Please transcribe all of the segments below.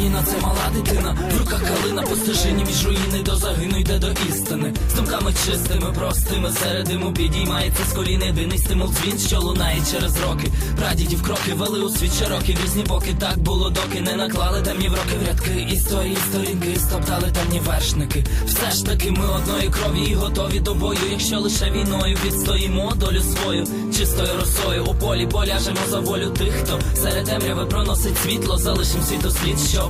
це мала дитина, в руках калина по від руїни до загину йде до істини. З думками чистими, простими, серед диму підіймається з колін єдиний стимул дзвін, що лунає через роки. Прадідів кроки вели у світ широкий різні боки. Так було, доки не наклали темні в роки в рядки. Історії, сторінки, стоптали темні вершники. Все ж таки ми одної крові і готові до бою. Якщо лише війною відстоїмо долю свою, чистою росою у полі поляжемо за волю тих, хто серед темряви проносить світло, залишим світу слід, що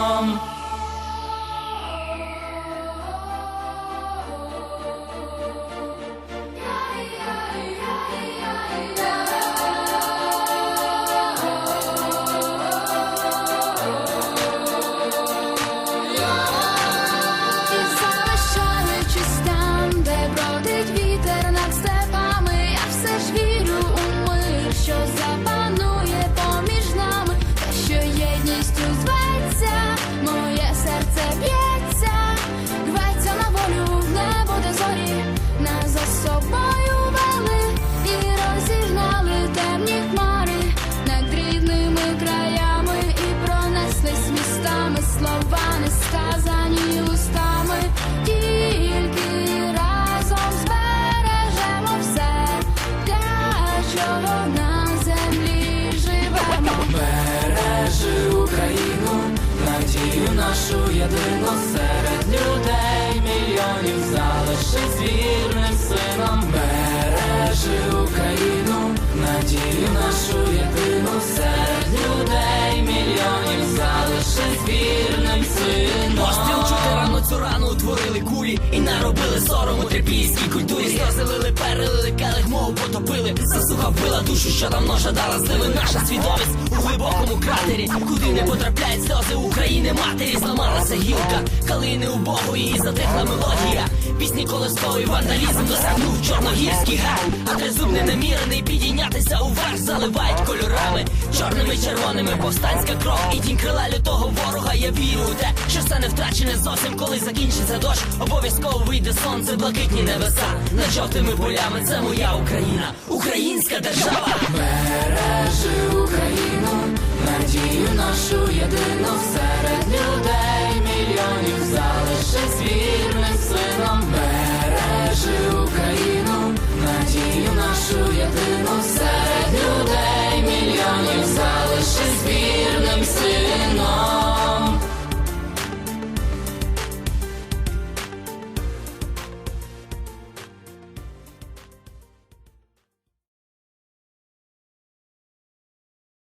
Слова не сказані устами, тільки разом збережемо все, для чого на землі живемо. Бережи Україну, надію нашу єдину серед людей мільйонів залишись вірним сином. Бережи Україну, надію нашу єдину утворили кулі і наробили сорому трипійській культурі. Сльози лили, перелили, келих мову потопили. Засуха вбила душу, що давно жадала зливи. Наша свідомість у глибокому кратері, куди не потрапляють сльози України матері. Зламалася гілка, калини у Богу, і затихла мелодія. Пісні колисковий вандалізм досягнув чорногірський гар. А тризуб ненамірений підійнятися уверх заливають кольорами, чорними червоними повстанська кров і тінь крила лютого ворога. Я вірю у те, що все не втрачене зовсім, коли закінчиться дощ. Обов'язково вийде сонце, блакитні небеса. Над жовтими полями це моя Україна, українська держава. Бережи Україну, надію нашу єдину людей.